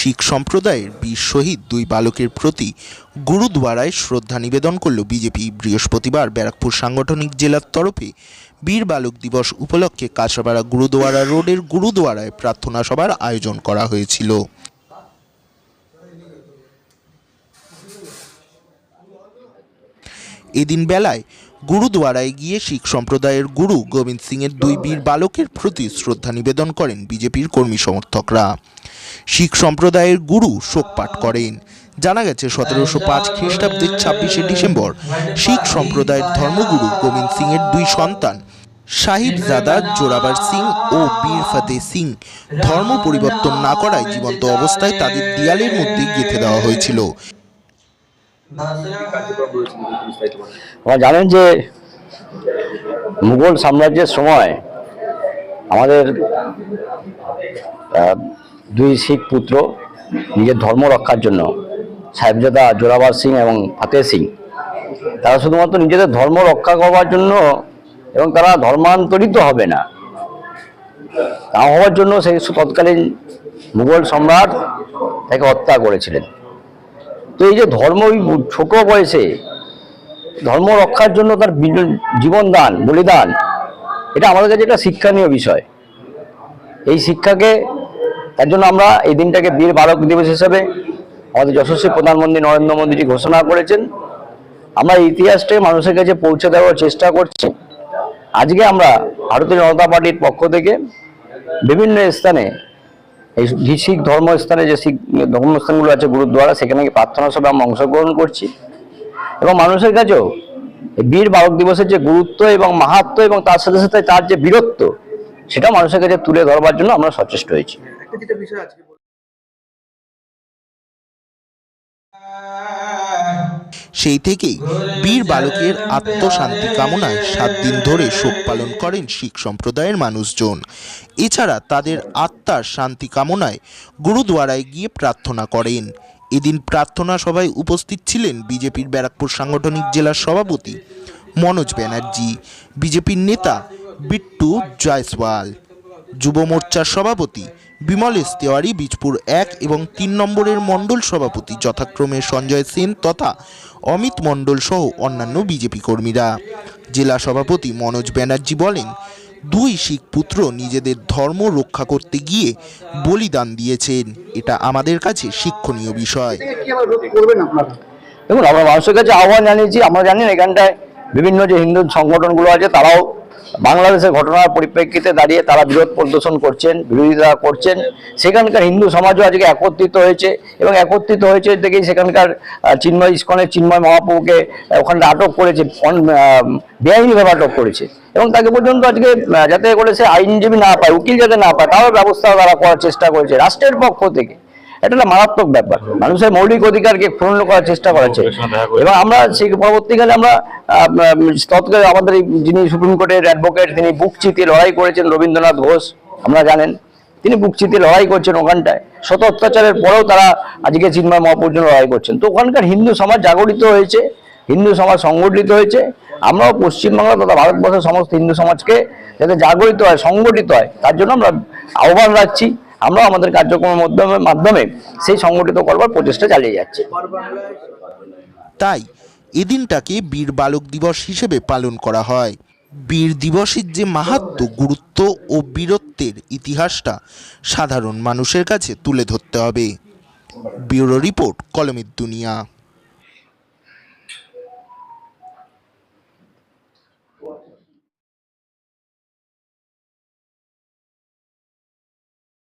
শিখ সম্প্রদায়ের বীর শহীদ দুই বালকের প্রতি গুরুদুয়ারায় শ্রদ্ধা নিবেদন করল বিজেপি। বৃহস্পতিবার ব্যারাকপুর সাংগঠনিক জেলার তরফে বীর বালক দিবস উপলক্ষে কাঁচরাপাড়া গুরুদুয়ারা রোডের গুরুদুয়ারায় প্রার্থনা সভার আয়োজন করা হয়েছিল। এদিন বেলায় গুরুদুয়ারায় গিয়ে শিখ সম্প্রদায়ের গুরু গোবিন্দ সিংয়ের দুই বীর বালকের প্রতি শ্রদ্ধা নিবেদন করেন বিজেপির কর্মী সমর্থকরা। শিখ সম্প্রদায়ের গুরু শোক পাঠ করেন। জানা গেছে, সতেরোশো পাঁচ খ্রিস্টাব্দের ছাব্বিশে ডিসেম্বর শিখ সম্প্রদায়ের ধর্মগুরু গোবিন্দ সিংয়ের দুই সন্তান সাহিবজাদা জোরাবার সিং ও বীর ফতে সিং ধর্ম পরিবর্তন না করায় জীবন্ত অবস্থায় তাদের দেয়ালের মধ্যে গেঁথে দেওয়া হয়েছিল। জানেন যে মুঘল সাম্রাজ্যের সময় আমাদের দুই শিখ পুত্র নিজের ধর্ম রক্ষার জন্য সাহেবজাদা জোরাবার সিং এবং ফাতেহ সিং, তারা শুধুমাত্র নিজেদের ধর্ম রক্ষা করবার জন্য এবং তারা ধর্মান্তরিত হবে না। তা হওয়ার জন্য সেই তৎকালীন মুঘল সম্রাট তাকে হত্যা করেছিলেন। তো এই যে ধর্ম ছোট বয়সে ধর্ম রক্ষার জন্য তার জীবন দান, বলিদান, এটা আমাদের কাছে একটা শিক্ষণীয় বিষয়। এই শিক্ষাকে তার জন্য আমরা এই দিনটাকে বীর বালক দিবস হিসেবে আমাদের যশস্বী প্রধানমন্ত্রী নরেন্দ্র মোদীজি ঘোষণা করেছেন। আমরা এই ইতিহাসটাকে মানুষের কাছে পৌঁছে দেওয়ার চেষ্টা করছি। আজকে আমরা ভারতীয় জনতা পার্টির পক্ষ থেকে বিভিন্ন স্থানে এই শিখ ধর্মস্থানে যে শিখ ধর্মস্থানগুলো আছে গুরুদ্বারা, সেখানে প্রার্থনা সভায় আমরা অংশগ্রহণ করছি। এবং মানুষের কাছেও বীর বালক দিবসের যে গুরুত্ব এবং মাহাত্ম এবং তার সাথে সাথে তার যে বীরত্ব সেটা মানুষের কাছে তুলে ধরবার জন্য আমরা সচেষ্ট হয়েছি। একটা বিষয় সেই থেকেই বীর বালকের আত্মশান্তি কামনায় সাত দিন ধরে শোক পালন করেন শিখ সম্প্রদায়ের মানুষজন। এছাড়া তাদের আত্মার শান্তি কামনায় গুরুদুয়ারায় গিয়ে প্রার্থনা করেন। এদিন প্রার্থনা সভায় উপস্থিত ছিলেন বিজেপির ব্যারাকপুর সাংগঠনিক জেলার সভাপতি মনোজ ব্যানার্জি, বিজেপির নেতা বিট্টু জয়সওয়াল, যুব মোর্চার সভাপতি বিমলেশ তেওয়ারি, বীজপুর এক এবং তিন নম্বরের মণ্ডল সভাপতি যথাক্রমে সঞ্জয় সেন তথা অমিত মণ্ডল সহ অন্যান্য বিজেপি কর্মীরা। জেলা সভাপতি মনোজ ব্যানার্জি বলেন, দুই শিখ পুত্র নিজেদের ধর্ম রক্ষা করতে গিয়ে বলিদান দিয়েছেন। এটা আমাদের কাছে শিক্ষণীয় বিষয়। দেখুন, আমরা মানুষের কাছে আহ্বান জানিয়েছি, আমরা জানি এখানটায় বিভিন্ন যে হিন্দু সংগঠনগুলো আছে, তারাও বাংলাদেশের ঘটনার পরিপ্রেক্ষিতে দাঁড়িয়ে তারা বিরোধ প্রদর্শন করছেন বিরোধিতা করছেন। সেখানকার হিন্দু সমাজও আজকে একত্রিত হয়েছে এবং একত্রিত হয়েছে দেখেই সেখানকার চিন্ময় ইস্কনের চিন্ময় মহাপ্রভুকে আহ, ওখানটা আটক করেছে বেআইনিভাবে আটক করেছে। এবং তাকে পর্যন্ত আজকে যাতে করে সে আইনজীবী না পায় উকিল যাতে না পায় তারও ব্যবস্থা তারা করার চেষ্টা করেছে রাষ্ট্রের পক্ষ থেকে। এটা একটা মারাত্মক ব্যাপার। মানুষের মৌলিক অধিকারকে পূর্ণ করার চেষ্টা করেছে। এবং আমরা সেই পরবর্তীকালে আমরা তৎকালে আমাদের এই যিনি সুপ্রিম কোর্টের অ্যাডভোকেট তিনি বুক চিতিয়ে লড়াই করেছেন রবীন্দ্রনাথ ঘোষ আমরা জানেন। তিনি বুক চিতিয়ে লড়াই করছেন ওখানটায়। শত অত্যাচারের পরেও তারা আজকে চিন্ময় মহাপুর জন্য লড়াই করছেন। তো ওখানকার হিন্দু সমাজ জাগরিত হয়েছে হিন্দু সমাজ সংগঠিত হয়েছে। আমরাও পশ্চিমবাংলা তথা ভারতবর্ষের সমস্ত হিন্দু সমাজকে যাতে জাগরিত হয় সংগঠিত হয় তার জন্য আমরা আহ্বান রাখছি। আমরাও আমাদের কার্যক্রমের মাধ্যমে মাধ্যমে সেই সংগঠিত করবার প্রচেষ্টা চালিয়ে যাচ্ছি। তাই এদিনটাকে বীর বালক দিবস হিসেবে পালন করা হয়। বীর দিবসের যে মাহাত্ম, গুরুত্ব ও বীরত্বের ইতিহাসটা সাধারণ মানুষের কাছে তুলে ধরতে হবে। ব্যুরো রিপোর্ট, কলমের দুনিয়া।